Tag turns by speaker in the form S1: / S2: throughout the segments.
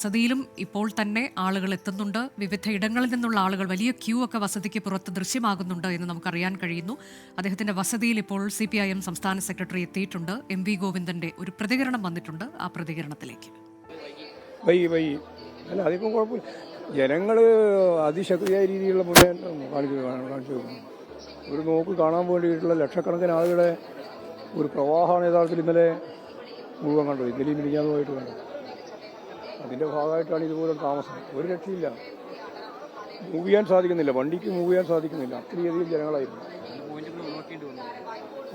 S1: വസതിയിലും ഇപ്പോൾ തന്നെ ആളുകൾ എത്തുന്നുണ്ട്. വിവിധ ഇടങ്ങളിൽ നിന്നുള്ള ആളുകൾ വലിയ ക്യൂ ഒക്കെ വസതിക്ക് പുറത്ത് ദൃശ്യമാകുന്നുണ്ട് എന്ന് നമുക്കറിയാൻ കഴിയുന്നു. അദ്ദേഹത്തിന്റെ വസതിയിൽ ഇപ്പോൾ സി പി ഐ എം സംസ്ഥാന സെക്രട്ടറി എത്തിയിട്ടുണ്ട്. എം വി ഗോവിന്ദന്റെ ഒരു പ്രതികരണം വന്നിട്ടുണ്ട് ആ പ്രതികരണത്തിലേക്ക്.
S2: അല്ല ജനങ്ങൾ അതിശക്തിയായ രീതിയിലുള്ള മുന്നേറ്റം കാണിച്ചു കാണിച്ചു ഒരു നോക്ക് കാണാൻ വേണ്ടിയിട്ടുള്ള ലക്ഷക്കണക്കിന് ആളുകളെ ഒരു പ്രവാഹമാണ് യഥാർത്ഥത്തിൽ ഇന്നലെ മുഴുവൻ കണ്ടു ഇന്നലെയും മിനിഞ്ഞാന്നുമായിട്ട് കണ്ടത്. അതിന്റെ ഭാഗമായിട്ടാണ് ഇതുപോലെ താമസം. ഒരു രക്ഷയില്ല. മൂവ് ചെയ്യാൻ സാധിക്കുന്നില്ല. വണ്ടിക്ക് മൂവ് ചെയ്യാൻ സാധിക്കുന്നില്ല. അത്രയധികം ജനങ്ങളായിരുന്നു.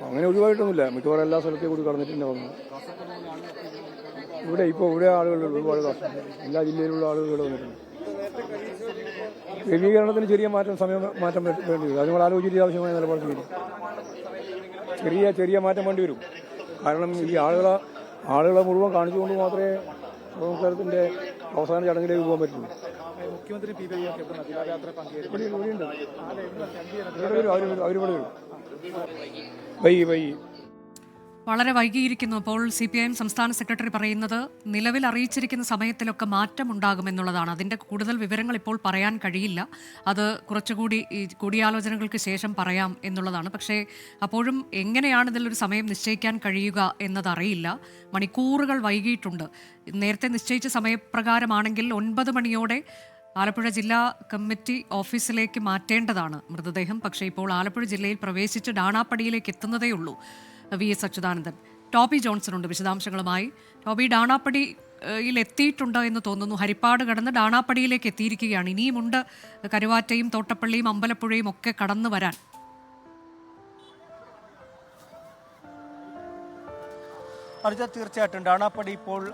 S2: അങ്ങനെ ഒഴിവായിട്ടൊന്നുമില്ല. മിക്കവാറും എല്ലാ സ്ഥലത്തേയും കൂടി കടന്നിട്ടുണ്ട് വന്നു. ഇവിടെ ഇപ്പോൾ ഇവിടെ ആളുകളുണ്ട് ഒരുപാട് കാശുണ്ട് എല്ലാ ജില്ലയിലുള്ള ആളുകൾ വന്നിട്ടുണ്ട്. ക്രമീകരണത്തിന് ചെറിയ മാറ്റം സമയം മാറ്റം വേണ്ടി വരും. അത് നിങ്ങൾ ആലോചിച്ചിട്ട് ആവശ്യമായ നിലപാട് ചെയ്യും ചെറിയ ചെറിയ മാറ്റം വേണ്ടി വരും. കാരണം ഈ ആളുകളെ ആളുകളെ മുഴുവൻ കാണിച്ചുകൊണ്ട് മാത്രമേ സംസ്കാരത്തിന്റെ അവസാന ചടങ്ങിലേക്ക് പോകാൻ പറ്റുന്നു
S3: മുഖ്യമന്ത്രി പി
S2: ഇവിടെ ഇവിടെ വരും അവർ അവരിവിടെ വരും വൈ വൈ
S1: വളരെ വൈകിയിരിക്കുന്നു. അപ്പോൾ സി പി ഐ എം സംസ്ഥാന സെക്രട്ടറി പറയുന്നത് നിലവിൽ അറിയിച്ചിരിക്കുന്ന സമയത്തിലൊക്കെ മാറ്റമുണ്ടാകുമെന്നുള്ളതാണ് അതിന്റെ കൂടുതൽ വിവരങ്ങൾ ഇപ്പോൾ പറയാൻ കഴിയില്ല. അത് കുറച്ചുകൂടി ഈ കൂടിയാലോചനകൾക്ക് ശേഷം പറയാം എന്നുള്ളതാണ്. പക്ഷേ അപ്പോഴും എങ്ങനെയാണ് ഇതിലൊരു സമയം നിശ്ചയിക്കാൻ കഴിയുക എന്നതറിയില്ല മണിക്കൂറുകൾ വൈകിയിട്ടുണ്ട്. നേരത്തെ നിശ്ചയിച്ച സമയപ്രകാരമാണെങ്കിൽ ഒൻപത് മണിയോടെ ആലപ്പുഴ ജില്ലാ കമ്മിറ്റി ഓഫീസിലേക്ക് മാറ്റേണ്ടതാണ് മൃതദേഹം. പക്ഷേ ഇപ്പോൾ ആലപ്പുഴ ജില്ലയിൽ പ്രവേശിച്ച് ഡാണാപ്പടിയിലേക്ക് എത്തുന്നതേ ഉള്ളൂ വി എസ് അച്യുതാനന്ദൻ. ടോബി ജോൺസൺ ഉണ്ട് വിശദാംശങ്ങളുമായി. ടോബി ഡാണാപ്പടി യിൽ എത്തിയിട്ടുണ്ട് എന്ന് തോന്നുന്നു. ഹരിപ്പാട് കടന്ന് ഡാണാപ്പടിയിലേക്ക് എത്തിയിരിക്കുകയാണ്. ഇനിയുമുണ്ട് കരുവാറ്റയും തോട്ടപ്പള്ളിയും അമ്പലപ്പുഴയും ഒക്കെ കടന്നു വരാൻ.
S4: അർജ തീർച്ചയായിട്ടും. ഡാണാപ്പടി ഇപ്പോൾ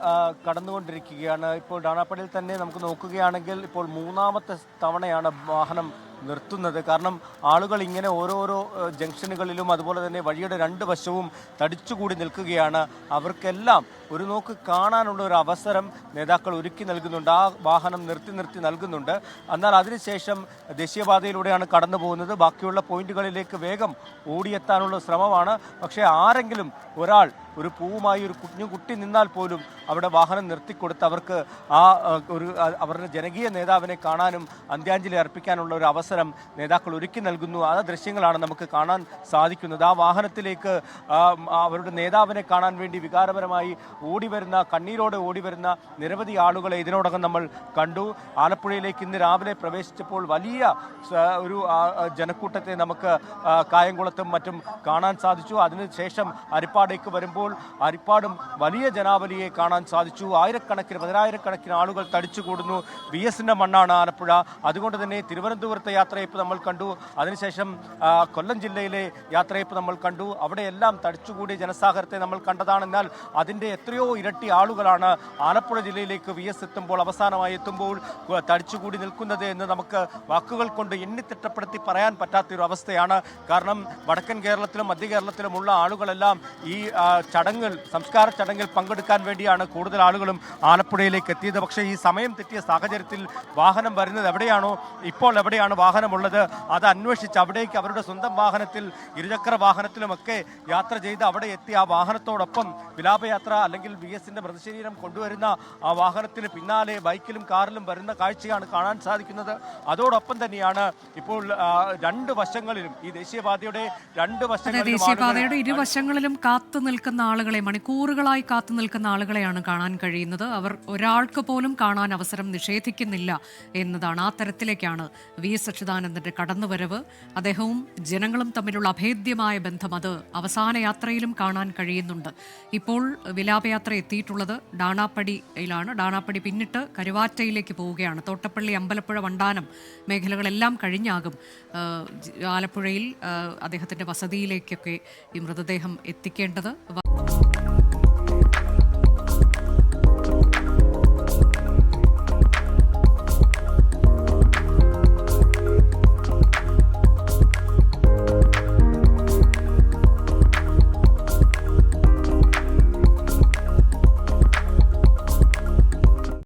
S4: കടന്നുകൊണ്ടിരിക്കുകയാണ്. ഇപ്പോൾ ഡാണാപ്പടിയിൽ തന്നെ നമുക്ക് നോക്കുകയാണെങ്കിൽ ഇപ്പോൾ മൂന്നാമത്തെ തവണയാണ് വാഹനം നിർത്തുന്നത്. കാരണം ആളുകൾ ഇങ്ങനെ ഓരോരോ ജംഗ്ഷനുകളിലും അതുപോലെ തന്നെ വഴിയുടെ രണ്ട് വശവും തടിച്ചുകൂടി നിൽക്കുകയാണ്. അവർക്കെല്ലാം ഒരു നോക്ക് കാണാനുള്ള ഒരു അവസരം നേതാക്കൾ ഒരുക്കി നൽകുന്നുണ്ട്. ആ വാഹനം നിർത്തി നിർത്തി നൽകുന്നുണ്ട്. എന്നാൽ അതിനുശേഷം ദേശീയപാതയിലൂടെയാണ് കടന്നു പോകുന്നത്. ബാക്കിയുള്ള പോയിന്റുകളിലേക്ക് വേഗം ഓടിയെത്താനുള്ള ശ്രമമാണ്. പക്ഷേ ആരെങ്കിലും ഒരാൾ ഒരു പൂവുമായി ഒരു കുഞ്ഞു കുട്ടി നിന്നാൽ പോലും അവിടെ വാഹനം നിർത്തിക്കൊടുത്ത് അവർക്ക് ആ ഒരു അവരുടെ ജനകീയ നേതാവിനെ കാണാനും അന്ത്യാഞ്ജലി അർപ്പിക്കാനുള്ള ഒരു അവസരം നേതാക്കൾ ഒരുക്കി നൽകുന്നു. ആ ദൃശ്യങ്ങളാണ് നമുക്ക് കാണാൻ സാധിക്കുന്നത്. ആ വാഹനത്തിലേക്ക് അവരുടെ നേതാവിനെ കാണാൻ വേണ്ടി വികാരപരമായി ഓടി വരുന്ന കണ്ണീരോടെ ഓടി വരുന്ന നിരവധി ആളുകളെ ഇതിനോടകം നമ്മൾ കണ്ടു. ആലപ്പുഴയിലേക്ക് ഇന്ന് രാവിലെ പ്രവേശിച്ചപ്പോൾ വലിയ ഒരു ജനക്കൂട്ടത്തെ നമുക്ക് കായംകുളത്തും മറ്റും കാണാൻ സാധിച്ചു. അതിനുശേഷം അരിപ്പാടേക്ക് വരുമ്പോൾ അരിപ്പാടും വലിയ ജനാവലിയെ കാണാൻ സാധിച്ചു. ആയിരക്കണക്കിന് പതിനായിരക്കണക്കിന് ആളുകൾ തടിച്ചുകൂടുന്നു. വി എസിന്റെ മണ്ണാണ് ആലപ്പുഴ. അതുകൊണ്ട് തന്നെ തിരുവനന്തപുരത്തെ യാത്രയപ്പ് നമ്മൾ കണ്ടു. അതിനുശേഷം കൊല്ലം ജില്ലയിലെ യാത്രയപ്പ് നമ്മൾ കണ്ടു. അവിടെയെല്ലാം തടിച്ചുകൂടിയ ജനസാഗരത്തെ നമ്മൾ കണ്ടതാണെന്നാൽ അതിന്റെ അതിന്റെ എത്രയോ ഇരട്ടി ആളുകളാണ് ആലപ്പുഴ ജില്ലയിലേക്ക് വി എസ് എത്തുമ്പോൾ അവസാനമായി എത്തുമ്പോൾ തടിച്ചുകൂടി നിൽക്കുന്നത് എന്ന് നമുക്ക് വാക്കുകൾ കൊണ്ട് എണ്ണിത്തിട്ടപ്പെടുത്തി പറയാൻ പറ്റാത്തൊരു അവസ്ഥയാണ്. കാരണം വടക്കൻ കേരളത്തിലും മധ്യ കേരളത്തിലുമുള്ള ആളുകളെല്ലാം ഈ ചടങ്ങിൽ സംസ്കാര ചടങ്ങിൽ പങ്കെടുക്കാൻ വേണ്ടിയാണ് കൂടുതൽ ആളുകളും ആലപ്പുഴയിലേക്ക് എത്തിയത്. പക്ഷേ ഈ സമയം തെറ്റിയ സാഹചര്യത്തിൽ വാഹനം വരുന്നത് എവിടെയാണോ ഇപ്പോൾ എവിടെയാണ് വാഹനമുള്ളത് അത് അന്വേഷിച്ച് അവിടേക്ക് അവരുടെ സ്വന്തം വാഹനത്തിൽ ഇരുചക്ര വാഹനത്തിലുമൊക്കെ യാത്ര ചെയ്ത് അവിടെ എത്തി ആ വാഹനത്തോടൊപ്പം വിലാപയാത്ര അല്ലെങ്കിൽ വി എസിന്റെ മൃതശരീരം കൊണ്ടുവരുന്ന ആ വാഹനത്തിന് പിന്നാലെ ബൈക്കിലും കാറിലും വരുന്ന കാഴ്ചയാണ് കാണാൻ സാധിക്കുന്നത്. അതോടൊപ്പം തന്നെയാണ് ഇപ്പോൾ രണ്ട് വശങ്ങളിലും ഈ ദേശീയപാതയുടെ രണ്ട് വശങ്ങളിലും
S1: ദേശീയപാതയുടെ ഇരുവശങ്ങളിലും കാത്തു നിൽക്കുന്ന ആളുകളെ മണിക്കൂറുകളായി കാത്തു നിൽക്കുന്ന ആളുകളെയാണ് കാണാൻ കഴിയുന്നത്. അവർ ഒരാൾക്ക് പോലും കാണാൻ അവസരം നിഷേധിക്കുന്നില്ല എന്നതാണ് ആ തരത്തിലേക്കാണ് വി എസ് അച്യുതാനന്ദന്റെ കടന്നുവരവ്. അദ്ദേഹവും ജനങ്ങളും തമ്മിലുള്ള അഭേദ്യമായ ബന്ധം അത് അവസാന യാത്രയിലും കാണാൻ കഴിയുന്നുണ്ട്. ഇപ്പോൾ വിലാപയാത്ര എത്തിയിട്ടുള്ളത് ഡാണാപ്പടിയിലാണ് ഡാണാപ്പടി പിന്നിട്ട് കരുവാറ്റയിലേക്ക് പോവുകയാണ്. തോട്ടപ്പള്ളി അമ്പലപ്പുഴ വണ്ടാനം മേഖലകളെല്ലാം കഴിഞ്ഞാകും ആലപ്പുഴയിൽ അദ്ദേഹത്തിന്റെ വസതിയിലേക്കൊക്കെ ഈ മൃതദേഹം എത്തിക്കേണ്ടത്.